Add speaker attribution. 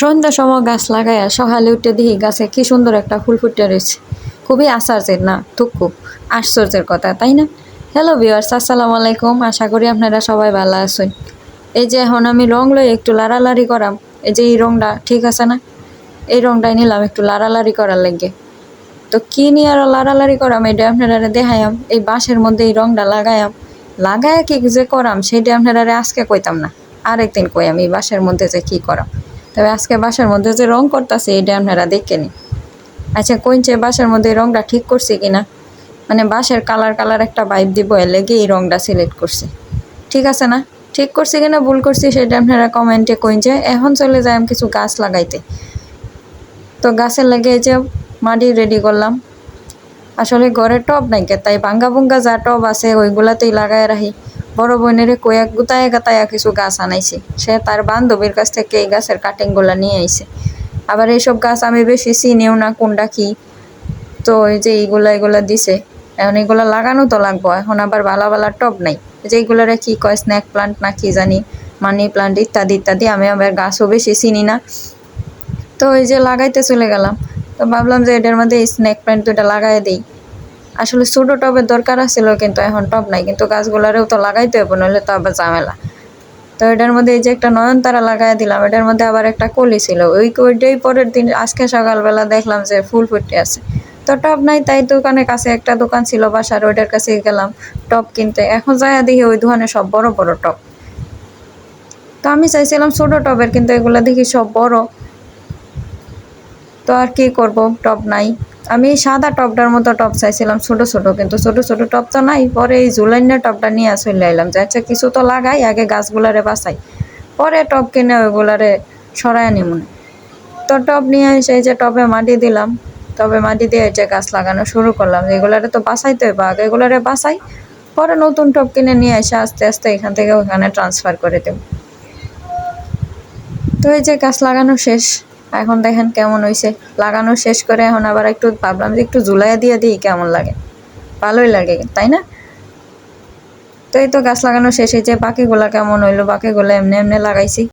Speaker 1: সন্ধ্যার সময় গাছ লাগাইয়া সকালে উঠে দেখি গাছে কি সুন্দর একটা ফুল ফুটে রয়েছে। খুবই আশ্চর্যের না খুব আশ্চর্যের কথা, তাই না? হ্যালো ভিউয়ার্স আসসালামু আলাইকুম। আশা করি আপনারা সবাই ভালো আছেন। এই যে এখন আমি রং লই একটু লাড়ালাড়ি করাম। এই যে এই রংটা ঠিক আছে না? এই রংটাই নিলাম একটু লাড়ালাড়ি করার লাগে। তো কি নিয়ে আরও লাড়ালাড়ি করাম, এটা আপনারা দেখাইয়াম। এই বাঁশের মধ্যে এই রংটা লাগায়াম লাগায়া কি যে করাম, সেটা আপনারা আজকে কইতাম না। আরেকদিন কই আমি বাঁশের মধ্যে যে কি করাম। তবে আজকে বাসার মধ্যে যে রং করতেছে, এটা আপনারা দেখে নিন আচ্ছা কইছে বাসার মধ্যে রংটা ঠিক করছি কিনা? মানে বাঁশের কালার কালার একটা বাইপ দিব, এর লেগে এই রংটা সিলেক্ট করছে। ঠিক আছে না? ঠিক করছি কিনা, ভুল করছি সেটা আপনারা কমেন্টে কইছে এখন চলে যাই আমি কিছু গাছ লাগাইতে। তো গাছের লাগে যে মাটি রেডি করলাম। আসলে ঘরে টব নাইকে তাই ভাঙ্গা ভুঙ্গা যা টব আছে, ওইগুলাতেই লাগায় রাখি। বড় বোনের কয়েক গুতায় গাতায়া কিছু গাছ আনাইছে। সে তার বান্ধবীর কাছ থেকে এই গাছের কাটিংগুলা নিয়ে আইছে। আবার এইসব গাছ আমি বেশি চিনিও না কোনটা কি। তো এই যে এইগুলা এগুলা দিছে। এখন এগুলা লাগানো তো লাগবো। এখন আবার ভালো ভালো টব নাই। এই যে এইগুলারে কি কয় স্ন্যাক প্লান্ট না কি জানি, মানি প্লান্ট ইত্যাদি ইত্যাদি। আমি আবার গাছও বেশি চিনি না। তো এই যে লাগাইতে চলে গেলাম। তো ভাবলাম যে এটার মধ্যে স্ন্যাক প্ল্যান্ট দুটা লাগাই দিই। আসলে ছোটো টবের দরকার আছিল, কিন্তু এখন টব নাই। কিন্তু গাছগুলারেও তো লাগাইতে হবে নইলে তো আবার ঝামেলা। তো এটার মধ্যে এই যে একটা নয়নতারা লাগাই দিলাম, এটার মধ্যে আবার একটা কলি ছিল। ওই ওইটাই পরের দিন, আজকে সকালবেলা দেখলাম যে ফুল ফুটে আছে। তো টব নাই, তাই দোকানের কাছে একটা দোকান ছিল বাসার, ওইটার কাছে গেলাম টব কিনতে। এখন যায় দেখি ওই দোকানে সব বড় বড় টব। তো আমি চাইছিলাম ছোট টবের, কিন্তু এগুলো দেখি সব বড়। তো আর কি করব, টব নাই। আমি সাদা টবটার মতো টব চাইছিলাম ছোট ছোট, কিন্তু ছোট ছোট টব তো নাই। পরে এই জুলাইনের টবটা নিয়ে চলে এলাম যে আচ্ছা কিছু তো লাগাই, আগে গাছগুলারে বাঁচাই। পরে টব কিনে ওইগুলারে সরাই আনি মনে তো টব নিয়ে এসে যে টবে মাটি দিলাম। তবে মাটি দিয়ে যে গাছ লাগানো শুরু করলাম। এগুলারে তো বাঁচাইতে হবে আগে এগুলারে বাঁচাই, পরে নতুন টব কিনে নিয়ে এসে আস্তে আস্তে এখান থেকে ওখানে ট্রান্সফার করে দেব। তো এই যে গাছ লাগানো শেষ। এখন দেখেন কেমন হয়েছে লাগানো শেষ করে এখন আবার একটু ভাবলাম যে একটু জুলাইয়া দিয়ে দিই, কেমন লাগে? ভালোই লাগে, তাই না? তো এই তো গাছ লাগানো শেষ হয়েছে বাকিগুলা কেমন হইল? বাকিগুলো এমনি এমনি লাগাইছি।